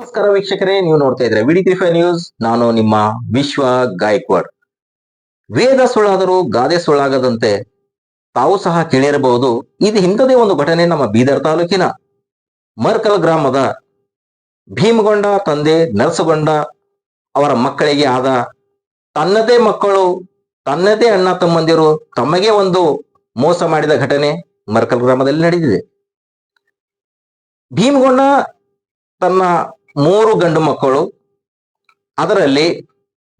ನಮಸ್ಕಾರ ವೀಕ್ಷಕರೇ, ನೀವು ನೋಡ್ತಾ ಇದ್ರೆ ವಿಡಿ ತ್ರಿಫೈ ನ್ಯೂಸ್. ನಾನು ನಿಮ್ಮ ವಿಶ್ವ ಗಾಯಕ್ವಾಡ್. ವೇದ ಸುಳ್ಳಾದರೂ ಗಾದೆ ಸುಳ್ಳಾಗದಂತೆ ತಾವು ಸಹ ಕೇಳಿರಬಹುದು. ಇದು ಇಂಥದೇ ಒಂದು ಘಟನೆ ನಮ್ಮ ಬೀದರ್ ತಾಲೂಕಿನ ಮರ್ಕಲ್ ಗ್ರಾಮದ ಭೀಮಗೊಂಡ ತಂದೆ ನರಸಗೊಂಡ ಅವರ ಮಕ್ಕಳಿಗೆ ಆದ ತನ್ನದೇ ಮಕ್ಕಳು, ತನ್ನದೇ ಅಣ್ಣ ತಮ್ಮಂದಿರು ತಮಗೆ ಒಂದು ಮೋಸ ಮಾಡಿದ ಘಟನೆ ಮರ್ಕಲ್ ಗ್ರಾಮದಲ್ಲಿ ನಡೆದಿದೆ. ಭೀಮಗೊಂಡ ತನ್ನ ಮೂರು ಗಂಡು ಮಕ್ಕಳು, ಅದರಲ್ಲಿ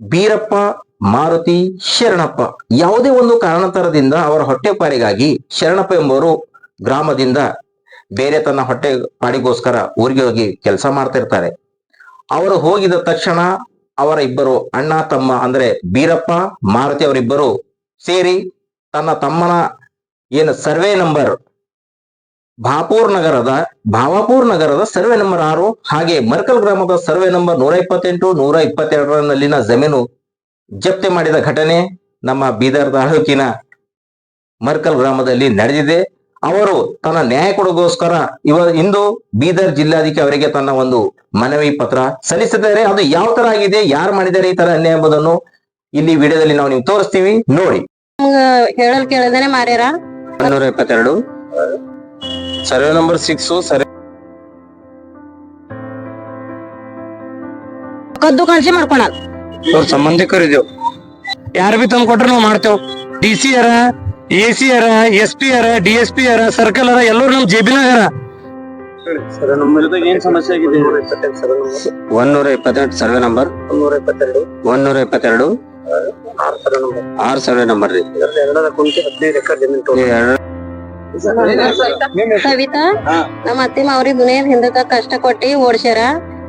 ಬೀರಪ್ಪ, ಮಾರುತಿ, ಶರಣಪ್ಪ. ಯಾವುದೇ ಒಂದು ಕಾರಣಾಂತರದಿಂದ ಅವರ ಹೊಟ್ಟೆಪಾಡಿಗಾಗಿ ಶರಣಪ್ಪ ಎಂಬವರು ಗ್ರಾಮದಿಂದ ಬೇರೆ ತನ್ನ ಹೊಟ್ಟೆ ಪಾಡಿಗೋಸ್ಕರ ಊರಿಗೆ ಹೋಗಿ ಕೆಲಸ ಮಾಡ್ತಿರ್ತಾರೆ. ಅವರು ಹೋಗಿದ ತಕ್ಷಣ ಅವರ ಇಬ್ಬರು ಅಣ್ಣ, ತಮ್ಮ ಅಂದ್ರೆ ಬೀರಪ್ಪ, ಮಾರುತಿ ಅವರಿಬ್ಬರು ಸೇರಿ ತನ್ನ ತಮ್ಮನ ಏನು ಸರ್ವೆ ನಂಬರ್ ಭಾಪೂರ್ ನಗರದ ಭಾವಾಪುರ್ ನಗರದ ಸರ್ವೆ ನಂಬರ್ ಆರು ಹಾಗೆ ಮರ್ಕಲ್ ಗ್ರಾಮದ ಸರ್ವೆ ನಂಬರ್ ನೂರ ಇಪ್ಪತ್ತೆಂಟು ನೂರ ಇಪ್ಪತ್ತೆರಡರಲ್ಲಿನ ಜಮೀನು ಜಪ್ತಿ ಮಾಡಿದ ಘಟನೆ ನಮ್ಮ ಬೀದರ್ ತಾಲೂಕಿನ ಮರ್ಕಲ್ ಗ್ರಾಮದಲ್ಲಿ ನಡೆದಿದೆ. ಅವರು ತನ್ನ ನ್ಯಾಯ ಕೊಡಗೋಸ್ಕರ ಇವ ಇಂದು ಬೀದರ್ ಜಿಲ್ಲಾಧಿಕಾರಿ ಅವರಿಗೆ ತನ್ನ ಒಂದು ಮನವಿ ಪತ್ರ ಸಲ್ಲಿಸಿದ್ದಾರೆ. ಅದು ಯಾವ ತರ ಆಗಿದೆ ಯಾರು ಮಾಡಿದ್ದಾರೆ ಈ ತರ ಅನ್ಯಾಯ ಎಂಬುದನ್ನು ಇಲ್ಲಿ ವಿಡಿಯೋದಲ್ಲಿ ನಾವು ನಿಮ್ಗೆ ತೋರಿಸ್ತೀವಿ. ನೋಡಿ. ಹೇಳಲ್ ಕೇಳಿದ್ರೆ ಮಾರ್ಯಾರ. ಇಪ್ಪತ್ತೆರಡು. ಸರ್ವೆ ನಂಬರ್ ಸಿಕ್ಸ್ ಸರ್ವೆ ಕದ್ದು ಕಾಣಿಸಿ ಮಾಡ್ಕೊಳ. ಅವ್ರ ಸಂಬಂಧಿಕರು ಇದೇವ್ ಯಾರು ಬಿ ತಂದ್ ಕೊಟ್ರ ನಾವು ಮಾಡ್ತೇವ್. ಡಿ ಸಿ ಅರ ಎ ಸಿ ಅರ ಎಸ್ ಪಿ ಅರ ಡಿ ಎಸ್ ಪಿ ಅರ ಸರ್ಕಲ್ ಅರ ಎಲ್ಲರೂ ನಮ್ ಜೇಬಿನಾಗ ಅರ ಏನ್ ಸಮಸ್ಯೆ ಆಗಿದೆ? ಒಂದೂರ ಇಪ್ಪತ್ತೆಂಟು ಸರ್ವೆ ನಂಬರ್. ನೂರ ಇಪ್ಪತ್ತೆರಡು. ಒಂದೂರ ಇಪ್ಪತ್ತೆರಡು. ಆರ್ ಸಾವಿರ ನಂಬರ್. ಆರು ಸರ್ವೆ ನಂಬರ್ ರೀ. ಎಲ್ಲರ ಕುಂತಿ ಹದಿನೈದು ಎಕರೆ ಜಮೀನು ಹಾ. ನಮ್ಮ ಅತ್ತಿ ಮಾವ್ರಿ ದುನಿಯದ್ ಹಿಂದಕ ಕಷ್ಟ ಕೊಟ್ಟಿ ಓಡ್ಸ್ಯಾರ.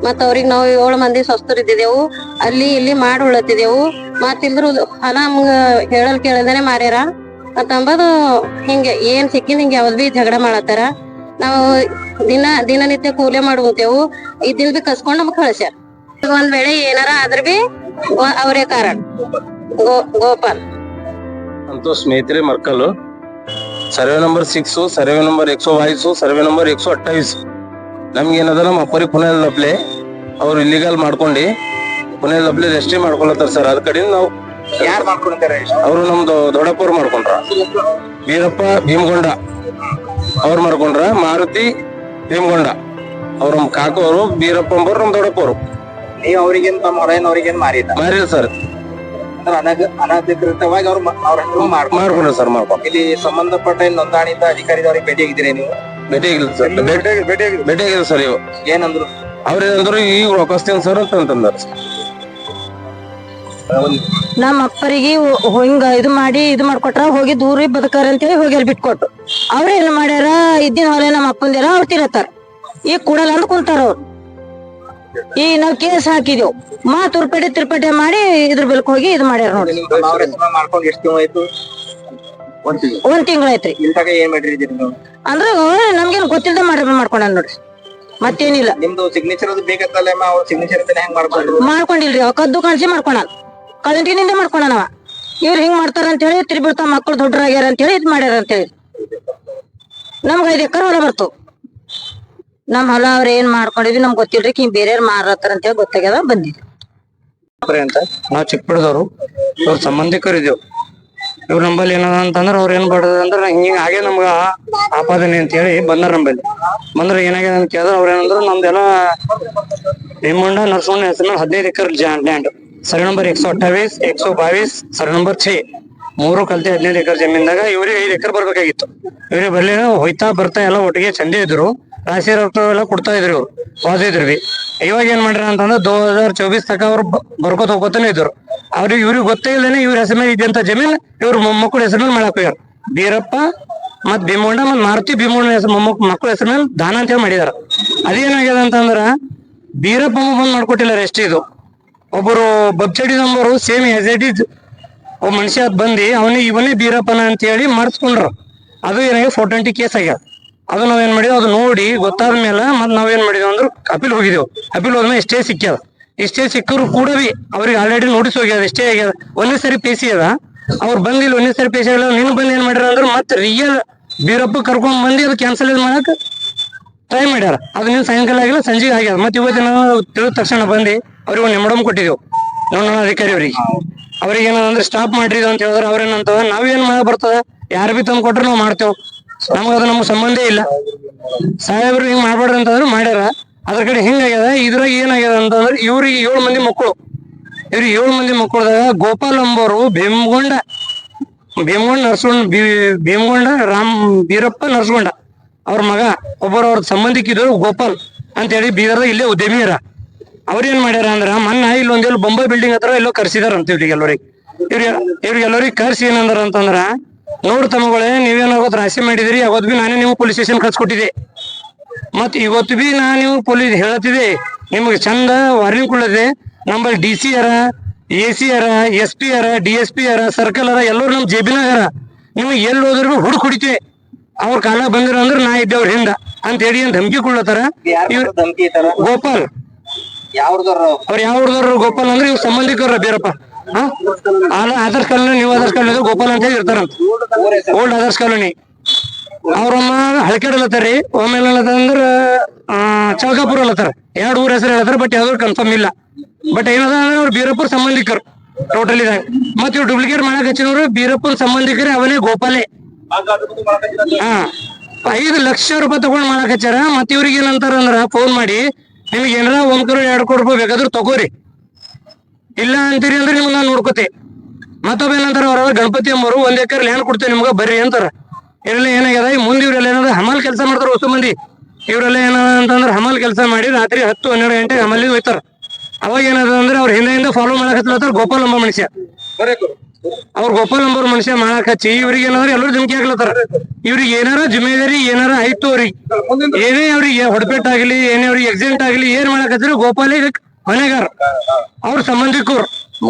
ಮತ್ತ ಅವ್ರಿಗ್ ನಾವು ಏಳು ಮಂದಿ ಸ್ವಸ್ಥರು ಇದ್ದಿದ್ದೆವು ಅಲ್ಲಿ ಇಲ್ಲಿ ಮಾಡಿ ಉಳತಿದೆವು ಮತ್ ಇಲ್ದ್ರು ಹಣ ನಮ್ಗ ಹೇಳಲ್ ಕೇಳದೇನೆ ಮಾರ್ಯಾರ. ಮತ್ತ ಅಂಬದು ಹಿಂಗೆ ಏನ್ ಸಿಕ್ಕಿದ್ ಹಿಂಗ ಯಾವ್ದ್ ಬಿ ಜಗಳ ಮಾಡತ್ತಾರ. ನಾವು ದಿನ ದಿನನಿತ್ಯ ಕೂಲೆ ಮಾಡುವಂತೇವು. ಇದಿಲ್ ಬಿ ಕಸ್ಕೊಂಡ್ ನಮ್ಗ್ ಕಳ್ಸ್ಯಾರ. ಒಂದ್ ವೇಳೆ ಏನಾರ ಆದ್ರ ಬಿ ವ- ಅವರೇ ಕಾರಣ. ಗೋಪಾಲ್. ಸಂತೋಷ್ ಸ್ನೇಹಿತರೆ Markal survey number six survey number Exo ಬಾಯಿಸು ಸರ್ವೆ ನಂಬರ್ ಎಕ್ಸೋ ಅಟ್ಟಾಯಿಸು ನಮ್ಗೆ ಏನದ ನಮ್ಮ ಅಪ್ಪರಿ ಪುನೇಲ್ ಲಪ್ಲೆ ಅವ್ರು ಇಲ್ಲಿಗಲ್ ಮಾಡ್ಕೊಂಡು ಪುಣೆ ಲಪ್ಲೆ ರೆಸ್ಟ್ರಿ ಮಾಡ್ಕೊಳತ್ತಾರ ಸರ್ ಅದ್ ಕಡೆಯಿಂದ ನಾವು ಯಾರು ಮಾಡ್ಕೊಂತಾರೆ ಅವರು ನಮ್ದು ದೊಡ್ಡಪ್ಪರು ಮಾಡ್ಕೊಂಡ್ರ. ವೀರಪ್ಪ ಭೀಮಗೊಂಡ ಅವ್ರು ಮಾಡ್ಕೊಂಡ್ರ ಮಾರುತಿ ಭೀಮಗೊಂಡ. ಅವ್ರ ನಮ್ ಕಾಕೋರು ಬೀರಪ್ಪ ಅಂಬರು ನಮ್ ದೊಡ್ಡಪ್ಪರು ನೀವು ಅವ್ರಿಗೇನ್ ತಮ್ಮ ಹೊರೇನ್ ಅವ್ರಿಗೇನ್ ಮಾರಿದ ಮಾರಿಲ್ಲ ಸರ್. ಅಂದ್ರೆ ಅನಗ ಅನಧಿಕೃತವಾಗಿ ಅವ್ರು ಮ- ಅವ್ರ ಹೆಸರು ಮಾಡ್ಕೊಂಡು ಮಾಡ್ಕೊಂಡ್ರ ಸರ್ ಮಾಡ್ಕೊಂಡು ಇಲ್ಲಿ ಸಂಬಂಧಪಟ್ಟ ಏನ್ ನೋಂದಾಣಿತ ಅಧಿಕಾರಿದವ್ರಿಗೆ ಭೇಟಿ ಆಗಿದ್ದೀರಿ ನೀವು? ಸರ್. ಭೇಟಿ ಆಗಿಲ್ಲ. ಸರ್ ಇವು. ಏನಂದ್ರು? ಅವ್ರೇನಂದ್ರು ಈಗ ರೊಕ್ಕಸ್ತೀನಿ ಸರ್ ಅಂತ ಅಂತಂದಾರ ನಮ್ಮ ಅಪ್ಪರಿಗೆ ಹಿಂಗ ಇದು ಮಾಡಿ ಇದು ಮಾಡ್ಕೊಟ್ರ ಹೋಗಿ ದೂರ ಬದುಕಾರ ಅಂತೇಳಿ ಹೋಗಿ ಅಲ್ಲಿ ಬಿಟ್ಕೊಟ್ಟು ಅವ್ರ ಏನ್ ಮಾಡ್ಯಾರ ಇದ್ದಿನ ಹೊಲೆ ನಮ್ಮ ಅಪ್ಪಂದಿರ ಅವ್ರು ತಿರತ್ತಾರ. ಈಗ ಕೂಡಲ್ಲ ಅಂದ್ ಕುಂತಾರ ಅವ್ರು. ಈಗ ನಾವ್ ಕೇಸ್ ಹಾಕಿದೆವು. ಮಾ ತುರ್ಪೇಟೆ ತಿರ್ಪೇಟೆ ಮಾಡಿ ಇದ್ರ ಬೆಲ್ಕ್ ಹೋಗಿ ಇದು ಮಾಡ್ಯಾರ ನೋಡಿ ಮಾಡ್ಕೊಂಡು ಎಷ್ಟು ತಿಂಗಳು ಆಯ್ತು? ಒಂದ್ ತಿಂಗಳಾಯ್ತ್ರಿ ಇಂತಾಗ ಏನ್ ಅಂದ್ರ ನಮ್ಗೇನ್ ಗೊತ್ತಿಲ್ಲದೆ ಮಾಡ್ರಿ ಮಾಡ್ಕೊಂಡ ನೋಡ್ರಿ. ಮತ್ತೇನಿಲ್ಲ. ನಿಮ್ದು ಸಿಗ್ನೇಚರ್ ಅದು ಬೇಕತ್ತಲ್ಲ ಅವ್ರ ಸಿಗ್ನೇಚರ್ ಅಂತ ಹೆಂಗ್ ಮಾಡ್ಕೊಂಡ್ರು? ಮಾಡ್ಕೊಂಡಿಲ್ರಿ. ಅವ್ ಕದ್ದು ಕಾಣಿಸಿ ಮಾಡ್ಕೊಳ ಕಳಂಟಿನಿಂದ ಅವ. ಇವ್ರು ಹಿಂಗ್ ಮಾಡ್ತಾರ ಅಂತ ಹೇಳಿ ತಿರ್ಬಿಡ್ತಾವ ಮಕ್ಕಳು ದೊಡ್ಡರಾಗ್ಯಾರ ಅಂತ ಹೇಳಿ ಇದ್ ಮಾಡ್ಯಾರ ಅಂತ ಹೇಳಿ ನಮ್ಗ ಐದ್ ಎಕರೆ ಹೊಲ ಬರ್ತು ನಮ್ ಹೊಲ ಅವ್ರ ಏನ್ ಮಾಡ್ಕೊಂಡಿದ್ವಿ ನಮ್ಗ್ ಗೊತ್ತಿಲ್ರಿ ಹಿಂಗ್ ಬೇರೆಯವ್ರು ಮಾರತ್ತಾರ ಅಂತ ಹೇಳಿ ಗೊತ್ತಾಗ್ಯದ ಬಂದಿದ್ವಿ ಅಂತ ನಾವು ಚಿಕ್ಕಪುರದವ್ರು ಅವ್ರ ಸಂಬಂಧಿಕರು ಇದೇವ್ ಇವ್ರ ನಂಬಲ್ಲಿ ಏನದ ಅಂತಂದ್ರ ಅವ್ರ ಏನ್ ಬಡದ ಅಂದ್ರ ಹಿಂಗ ಹಾಗೆ ನಮ್ಗ ಆಪಾದನೆ ಅಂತ ಹೇಳಿ ಬಂದ್ರ ನಂಬಲ್ಲಿ. ಬಂದ್ರ ಏನಾಗ್ಯದ ಅಂತ ಕೇಳಿದ್ರ ಅವ್ರ ಏನಂದ್ರ, ನಮ್ದೆಲ್ಲ ಭೀಮಂಡ ನರಸೋಣ ಹೆಸರು ಹದಿನೈದು ಎಕರ್ ಲ್ಯಾಂಡ್ ಸರಿ ನಂಬರ್ ಎಕ್ಸೋ ಅಟ್ಟಾವೀಸ್, ಎಕ್ಸೋ ಬಾವೀಸ್, ಸರಿ ನಂಬರ್ ಛೇ ಮೂರು ಕಲ್ತಿ ಹದಿನೈದು ಎಕರ್ ಜಮೀನ್ದಾಗ ಇವ್ರಿಗೆ ಐದು ಎಕರ್ ಬರ್ಬೇಕಾಗಿತ್ತು. ಇವ್ರಿಗೆ ಬರ್ಲಿಲ್ಲ, ಹೋಯ್ತಾ ಬರ್ತಾ ಎಲ್ಲ ಒಟ್ಟಿಗೆ ಚಂದೇ ಇದ್ರು. ರಾಶಿ ರೊಕ್ಕ ಎಲ್ಲ ಕೊಡ್ತಾ ಇದ್ರು. ಓದಿದ್ರು ಬಿ ಇವಾಗ ಏನ್ ಮಾಡ್ಯಾರ ಅಂತಂದ್ರೆ ದೋ ಹಜಾರ್ ಚೌಬೀಸ್ ತಕ ಅವ್ರು ಬರ್ಕೋತ ಹೋಗೋತಾನೆ ಇದ್ರು. ಅವ್ರಿಗೆ ಇವ್ರಿಗೆ ಗೊತ್ತೇ ಇಲ್ಲನೆ ಇವ್ರ ಹೆಸರು ಮೇಲೆ ಇದ್ದಂತ ಜಮೀನ್ ಇವ್ರ ಮೊಮ್ಮಕ್ಕಳ ಹೆಸರು ಮೇಲೆ ಮಾಡಕ್ ಹೋಗ್ಯಾರ. ಬೀರಪ್ಪ ಮತ್ ಭೀಮೋಂಡ ಮತ್ ಮಾರುತಿ ಭೀಮೋಂಡ ಹೆಸರು ಮೊಮ್ಮಕ್ ಮಕ್ಕಳ ಹೆಸರು ಮೇಲೆ ದಾನ ಅಂತ ಹೇಳಿ ಮಾಡಿದಾರ. ಅದೇನಾಗ್ಯದ ಅಂತಂದ್ರ ಬೀರಪ್ಪ ಬಂದ್ ಮಾಡ್ಕೊಟ್ಟಿಲ್ಲ ರೆಸ್ಟ್ ಇದು. ಒಬ್ಬರು ಬಬ್ಚಡಿ ನಂಬರು ಸೇಮ್ ಎಸ್ ಇಸ್ ಒಬ್ಬ ಮನುಷ್ಯ ಬಂದು, ಅವನಿಗೆ ಇವನೇ ಬೀರಪ್ಪನ ಅಂತ ಹೇಳಿ ಮಾಡಿಸ್ಕೊಂಡ್ರು. ಅದು ಏನಾಗಿದೆ ಫೋರ್ ಟ್ವೆಂಟಿ ಕೇಸ್ ಆಗ್ಯಾವ ಅದು ನಾವೇನ್ ಮಾಡಿದ್ವಿ, ಅದು ನೋಡಿ ಗೊತ್ತಾದ ಮೇಲೆ ಮತ್ತೆ ನಾವೇನ್ ಮಾಡಿದ್ವಿ ಅಂದ್ರೆ ಅಪೀಲ್ ಹೋಗಿದೆವು. ಅಪೀಲ್ ಹೋದ್ಮೇಲೆ ಇಷ್ಟೇ ಸಿಕ್ಕ್ಯದ. ಇಷ್ಟೇ ಸಿಕ್ಕರು ಕೂಡ ಬಿ ಅವ್ರಿಗೆ ಆಲ್ರೆಡಿ ನೋಟಿಸ್ ಹೋಗ್ಯದ, ಇಷ್ಟೇ ಆಗ್ಯದ. ಒಂದೇ ಸರಿ ಪೇಸಿ ಅದ. ಅವ್ರು ಬಂದಿಲ್ಲ, ಒಂದೇ ಸರಿ ಪೇಸಿ ಆಗಲ್ಲ ನಿನ್ ಬಂದ್ ಏನ್ ಮಾಡ್ಯಾರ ಅಂದ್ರೆ ಮತ್ತೆ ರಿಯಲ್ ಬೀರಪ್ಪ ಕರ್ಕೊಂಡ್ ಬಂದು, ಅದು ಕ್ಯಾನ್ಸಲ್ ಮಾಡಕ್ ಟ್ರೈ ಮಾಡ್ಯಾರ. ಅದು ನೀವು ಸಾಯಂಕಾಲ ಆಗಿಲ್ಲ, ಸಂಜೆಗೆ ಆಗ್ಯದ. ಮತ್ತೆ ಇವತ್ತಿನ ತಿಳಿದ ತಕ್ಷಣ ಬಂದು, ಅವ್ರಿಗೆ ಒಂದು ನೆಮಡಮ್ ಕೊಟ್ಟಿದ್ದೆವು ನೋಡೋಣ ಅಧಿಕಾರಿ ಅವ್ರಿಗೆ. ಅವ್ರಿಗೆ ಏನಂದ್ರೆ ಸ್ಟಾಪ್ ಮಾಡ್ರಿ ಅಂತ ಹೇಳಿದ್ರೆ ಅವ್ರೇನಂತದ ನಾವೇನ್ ಮಾಡ ಬರ್ತದ? ಯಾರು ಬಿ ತಂದು ಕೊಟ್ರೆ ನಾವು ಮಾಡ್ತೇವ್. ನಮ್ಗ ಅದು ನಮ್ಗೆ ಸಂಬಂಧ ಇಲ್ಲ. ಸಾಹೇಬ್ರು ಹಿಂಗ್ ಮಾಡ್ಬೇಡ್ರಿ ಅಂತಂದ್ರೆ ಮಾಡ್ಯಾರ. ಅದ್ರ ಕಡೆ ಹಿಂಗಾಗ್ಯದ ಇದ್ರಾಗ ಏನಾಗ್ಯದ ಅಂತಂದ್ರೆ ಇವ್ರಿಗೆ ಏಳು ಮಂದಿ ಮಕ್ಕಳು ಇವ್ರಿಗೆ ಏಳು ಮಂದಿ ಮಕ್ಕಳದಾಗ ಗೋಪಾಲ್ ಅಂಬೋರು, ಭೀಮಗೊಂಡ ಭೀಮಗೊಂಡ ನರ್ಸ್ಕೊಂಡ ಭೀಮಗೊಂಡ, ರಾಮ್ ಬೀರಪ್ಪ ನರ್ಸ್ಕೊಂಡ ಅವ್ರ ಮಗ. ಒಬ್ಬರು ಅವ್ರ ಸಂಬಂಧಿಕಿದ್ರು ಗೋಪಾಲ್ ಅಂತ ಹೇಳಿ ಬೀದರ್ದಾಗ ಇಲ್ಲೇ ಉದ್ಯಮಿಯರ. ಅವ್ರೇನ್ ಮಾಡ್ಯಾರ ಅಂದ್ರ ಮೊನ್ನ ಇಲ್ಲೊಂದೆಲ್ಲ ಬೊಂಬೈ ಬಿಲ್ಡಿಂಗ್ ಹತ್ರ ಎಲ್ಲೋ ಕರ್ಸಿದಾರ ಅಂತ ಇವ್ರಿಗೆ ಎಲ್ಲರಿಗೆ ಇವ್ರಿಗೆ ಇವ್ರಿಗೆ ಎಲ್ಲರಿಗೆ ಕರ್ಸಿ ಏನಂದ್ರ ಅಂತಂದ್ರ ನೋಡ್ ತಮ್ಮಗಳೇ ನೀವೇನಾಗೋದ್ ರಾಶಿ ಮಾಡಿದಿರಿ ಅವತ್ ಬಿ ನಾನೇ ನೀವು ಪೊಲೀಸ್ ಸ್ಟೇಷನ್ ಕಳ್ಸಿಕೊಟ್ಟಿದ್ದೆ. ಮತ್ ಇವತ್ತು ಬಿ ನಾ ನೀವು ಪೊಲೀಸ್ ಹೇಳತ್ತಿದೆ ನಿಮ್ಗೆ ಚಂದ ವಾರ್ನಿಂಗ್ ಕೊಡದೆ ನಂಬಲ್ ಡಿ ಸಿ ಅರ ಎ ಸಿ ಅರ ಎಸ್ ಪಿ ಅರ ಡಿ ಎಸ್ ಪಿ ಅರ ಸರ್ಕಲ್ ಅರ ಎಲ್ಲರೂ ನಮ್ ಜೇಬಿನಾಗ ಅರ ನಿಮಗೆ ಎಲ್ಲಿ ಹೋದ್ರು ಹುಡುಕ್ ಕುಡಿತೆ ಅವ್ರ ಕಾಲ ಬಂದಿರ ಅಂದ್ರೆ ನಾ ಇದ್ದೇವ್ರ ಹಿಂದ. ಅಂತ ಹೇಳಿ ಅಂತ ಧಮಕಿ ಕೊಡ್ಲತ್ತಾರ. ಗೋಪಾಲ್. ಯಾವ್ದವ್ರ? ಅವ್ರ ಯಾವ ಹುಡುಗರು ಗೋಪಾಲ್ ಅಂದ್ರೆ ಇವ್ರ ಸಂಬಂಧಿಕರ ಬೇರಪ್ಪ. ಆದರ್ಶ್ ಕಾಲೋನಿ, ನೀವು ಆದರ್ಶ್ ಕಾಲೋನಿ ಗೋಪಾಲ್ ಅಂತ ಇರ್ತಾರಂತ ಓಲ್ಡ್ ಆದರ್ಶ್ ಕಾಲೋನಿ. ಅವ್ರಮ್ಮ ಹಳಕೆಡಲತ್ತಾರಿ ಆಮೇಲೆ ಅಂದ್ರ ಆ ಚೌಕಾಪುರ ಅಲ್ಲತ್ತಾರ ಎರಡು ಊರ ಹೆಸರು ಹೇಳತ್ತಾರ ಬಟ್ ಯಾವ್ದು ಕನ್ಫರ್ಮ್ ಇಲ್ಲ. ಬಟ್ ಏನದ ಅಂದ್ರೆ ಅವ್ರು ಬೀರಪ್ಪರ್ ಸಂಬಂಧಿಕರು ಟೋಟಲ್ ಇದಾಗ ಮತ್ ಇವ್ರು ಡೂಪ್ಲಿಕೇಟ್ ಮಾಡಕ್ ಹಚ್ಚಿನವ್ರು ಬೀರಪ್ಪನ ಸಂಬಂಧಿಕರೇ, ಅವನೇ ಗೋಪಾಲೆ. ಹಾ. ಐದು ಲಕ್ಷ ರೂಪಾಯಿ ತಗೊಂಡ್ ಮಾಡಕ್ ಹಚ್ಚಾರ. ಮತ್ ಇವ್ರಿಗೆ ಏನಂತಾರ ಅಂದ್ರ ಫೋನ್ ಮಾಡಿ, ನಿಮ್ಗೆ ಏನಾರ ಒಂದ್ ಕರೋಡ್, ಎರಡ್ ಕೋಟಿ ರೂಪಾಯಿ ಬೇಕಾದ್ರೂ ತಗೋರಿ. ಇಲ್ಲ ಅಂತೀರಿ ಅಂದ್ರೆ ನಿಮ್ಗೆ ನಾನು ನೋಡ್ಕೋತಿ. ಮತ್ತೊಬ್ಬ ಏನಂತಾರ ಅವ್ರ ಗಣಪತಿ ಅಮ್ಮರು ಒಂದ್ ಎಕರೆ ಲ್ಯಾಂಡ್ ಕೊಡ್ತೇವೆ ನಿಮ್ಗೆ, ಬರ್ರಿ ಅಂತಾರ. ಇವ್ರೆಲ್ಲ ಏನಾಗ್ಯದ? ಮುಂದೆ ಇವ್ರೆಲ್ಲ ಏನಾದ್ರೆ ಹಮಾಲ್ ಕೆಲಸ ಮಾಡ್ತಾರ ಹೊಸ ಮಂದಿ. ಇವರೆಲ್ಲ ಏನದ ಅಂತಂದ್ರೆ ಹಮಾಲ್ ಕೆಲಸ ಮಾಡಿ ರಾತ್ರಿ ಹತ್ತು, ಹನ್ನೆರಡು ಗಂಟೆ ಹಮಲ್ಲಿ ಹೋಯ್ತಾರ. ಅವಾಗ ಏನದ ಅಂದ್ರೆ ಅವ್ರ ಹಿಂದೆ ಫಾಲೋ ಮಾಡಕ್ ಗೋಪಾಲ ಅಂಬ ಮನುಷ್ಯ. ಅವ್ರ ಗೋಪಾಲ್ ಅಂಬರ್ ಮನುಷ್ಯ ಮಾಡಕ್ ಹಚ್ಚಿ ಇವ್ರಿಗೆ ಏನಾದ್ರೆ ಎಲ್ಲರೂ ಧಮಕಿ ಹಾಕ್ಲತ್ತಾರ. ಇವ್ರಿಗೆ ಏನಾರ ಜಿಮ್ಮೆದಾರಿ ಏನಾರ ಆಯ್ತು ಅವ್ರಿಗೆ. ಏನೇ ಅವ್ರಿಗೆ ಹೊಡಪೆಟ್ಟಾಗ್ಲಿ ಏನೇ ಅವ್ರಿಗೆ ಆಗ್ಲಿ, ಏನ್ ಮಾಡಕ್ ಗೋಪಾಲಿಗೆ ಹೊಣೆಗಾರ ಅವ್ರ ಸಂಬಂಧಿಕರು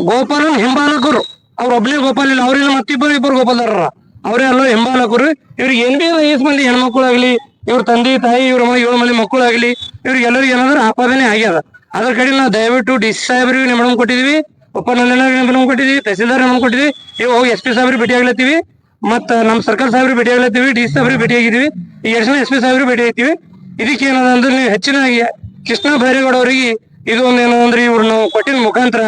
ಗೋಪಾಲನ್ ಹಿಂಬಾಲಕರು ಅವ್ರ ಒಬ್ನೇ ಗೋಪಾಲ್ ಇಲ್ಲ ಅವ್ರಿಲ್ಲ ಮತ್ತಿಬ್ಬರು ಇಬ್ಬರು ಗೋಪಾಲರ ಅವರೇ ಅಲ್ಲ ಹಿಂಬಾಲಕರು ಇವ್ರಿಗೆ ಏನ್ ಬಿ ಐಸ್ ಮಂದಿ ಹೆಣ್ಮಕ್ಳಾಗ್ಲಿ, ಇವ್ರ ತಂದೆ, ತಾಯಿ, ಇವ್ರ ಮನೆ ಏಳು ಮಂದಿ ಮಕ್ಕಳು ಆಗ್ಲಿ ಇವ್ರಿಗೆ ಎಲ್ಲರಿಗೂ ಏನಾದ್ರೂ ಆಪಾದನೆ ಆಗ್ಯದ. ಅದ್ರ ಕಡೆ ನಾವು ದಯವಿಟ್ಟು ಡಿ ಸಿ ಸಾಹೇಬ್ರಿಗೆ ನಿಮ್ಮ ಕೊಟ್ಟಿದ್ವಿ. ಉಪನಂದನ ಕೊಟ್ಟಿದ್ವಿ, ತಹಸೀಲ್ದಾರ್ ನಮ್ಮ ಕೊಟ್ಟಿದ್ವಿ. ಇವ್ ಹೋಗಿ ಎಸ್ ಪಿ ಸಾಹೇಬ್ರಿಗೆ ಭೇಟಿ ಆಗ್ಲತ್ತೀವಿ ಮತ್ತ ನಮ್ಮ ಸರ್ಕಾರ ಸಾಹೇಬ್ರಿಗೆ ಭೇಟಿ ಆಗ್ಲತ್ತೀವಿ ಡಿ ಸಿ ಸಾಹೇಬ್ರಿಗೆ ಭೇಟಿ ಆಗಿದ್ವಿ ಈ ಎಸ್ ಪಿ ಸಾಹೇಬ್ರಿಗೆ ಭೇಟಿ ಆಗ್ತೀವಿ ಇದಕ್ಕೆ ಏನದ ಅಂದ್ರೆ ನೀವು ಹೆಚ್ಚಿನ ಕೃಷ್ಣ ಬೈರೇಗೌಡ ಅವರಿಗೆ ಇದು ಒಂದೇನು ಅಂದ್ರೆ ಇವ್ರನ್ನ ಕೊಟ್ಟಿನ ಮುಖಾಂತರ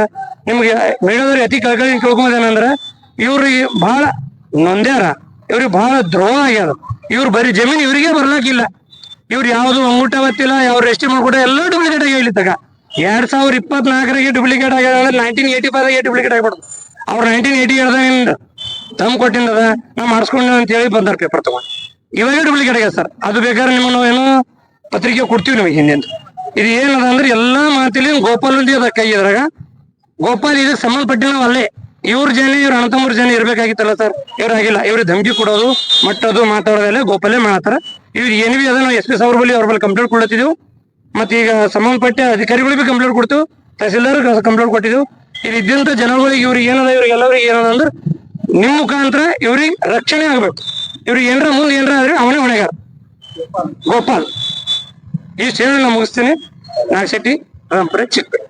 ನಿಮ್ಗೆ ಮೀಡಿಯಾದವ್ರಿಗೆ ಅತಿ ಕಳ್ಕೊಳ್ಳಿ ಕೇಳ್ಕೊಂಬದೇನಂದ್ರ ಇವ್ರಿಗೆ ಬಹಳ ನೊಂದ್ಯಾರ. ಇವ್ರಿಗೆ ಬಹಳ ದ್ರೋಹ ಆಗ್ಯಾರ ಇವ್ರು ಬರೀ ಜಮೀನು ಇವರಿಗೆ ಬರ್ಲಾಕಿಲ್ಲ. ಇವ್ರು ಯಾವ್ದು ಅಂಗುಟ ಬತ್ತಿಲ್ಲ ಯಾವ ರೆಸ್ಟ್ ಮಾಡ್ಕೊಟ್ಟ ಎಲ್ಲ ಡೂಪ್ಲಿಕೇಟ್ ಆಗಿ ಇಲ್ಲಿ ತಗ ಎರಡ್ ಸಾವಿರ ಇಪ್ಪತ್ನಾಲ್ಕರಾಗೆ ಡೂಪ್ಲಿಕೇಟ್ ಆಗ್ಯಾರ ಅಂದ್ರೆ ನೈನ್ಟೀನ್ ಏಯ್ಟಿ ಫೈವ್ ಡೂಪ್ಲಿಕೇಟ್ ಆಗ್ಬಿಡ್ತು. ಅವ್ರು ನೈನ್ಟೀನ್ ಏಯ್ಟಿ ಹೇಳ್ದಾಗಿಂದ ತಮ್ ಕೊಟ್ಟಿಂದದ ನಾ ಮಾಡಿಸ್ಕೊಂಡು ಅಂತ ಹೇಳಿ ಬಂದಾರ ಪೇಪರ್ ತಗೊಂಡು. ಇವಾಗ ಡೂಪ್ಲಿಕೇಟ್ ಆಗ್ಯಾರ ಸರ್. ಅದು ಬೇಕಾದ್ರೆ ನಿಮ್ಮ ನಾವು ಏನೋ ಪತ್ರಿಕೆ ಕೊಡ್ತೀವಿ ನಿಮಗೆ ಹಿಂದಿಂದ. ಇದು ಏನದ ಅಂದ್ರೆ ಎಲ್ಲಾ ಮಾತಿಲಿ ಗೋಪಾಲ್ ಅದ ಕೈ ಇದ್ರಾಗ. ಗೋಪಾಲ್ ಇದಕ್ಕೆ ಸಂಬಂಧಪಟ್ಟಿನ ಅಲ್ಲೇ. ಇವ್ರ ಜನ, ಇವ್ರ ಅಣ್ಣತಮ್ಮರ ಜನ ಇರ್ಬೇಕಾಗಿತ್ತಲ್ಲ ಸರ್ ಇವ್ರ ಆಗಿಲ್ಲ. ಇವ್ರಿಗೆ ಧಮಕಿ ಕೊಡೋದು, ಮಟ್ಟೋದು ಮಾತಾಡೋದಲ್ಲೇ ಗೋಪಾಲೇ ಮಾಡ್ತಾರ. ಇವ್ರು ಏನ್ ಬಿ ಅದ ನಾವು ಎಸ್ ಪಿ ಸರ್ ಬಳಿ ಅವ್ರ ಬಳಿ ಕಂಪ್ಲೇಂಟ್ ಕೊಡತ್ತಿದ್ದೆವು ಮತ್ತೆ ಈಗ ಸಂಬಂಧಪಟ್ಟ ಅಧಿಕಾರಿಗಳಿಗೆ ಬಿ ಕಂಪ್ಲೇಂಟ್ ಕೊಡ್ತೀವಿ ತಹಸೀಲ್ದಾರ್ ಕಂಪ್ಲೇಂಟ್ ಕೊಟ್ಟಿದ್ದೆವು. ಇಲ್ಲಿ ಇದ್ದಂತ ಜನಗಳಿಗೆ ಇವ್ರಿಗೆ ಏನದ, ಇವ್ರಿಗೆ ಎಲ್ಲರಿಗೆ ಏನದ ಅಂದ್ರೆ ನಿಮ್ ಮುಖಾಂತರ ಇವ್ರಿಗೆ ರಕ್ಷಣೆ ಆಗ್ಬೇಕು. ಇವ್ರಿಗೆ ಏನರ ಮುಂದೆ ಏನರ ಆದ್ರೆ ಅವನೇ ಹೊಣೆಗಾರ. ಗೋಪಾಲ್. ಇಷ್ಟು ಹೇಳಿ ನಾನು ಮುಗಿಸ್ತೀನಿ ನಾಗಶೆಟ್ಟಿ ರಾಂಪುರ ಚಿಕ್ಕಪೇಟೆ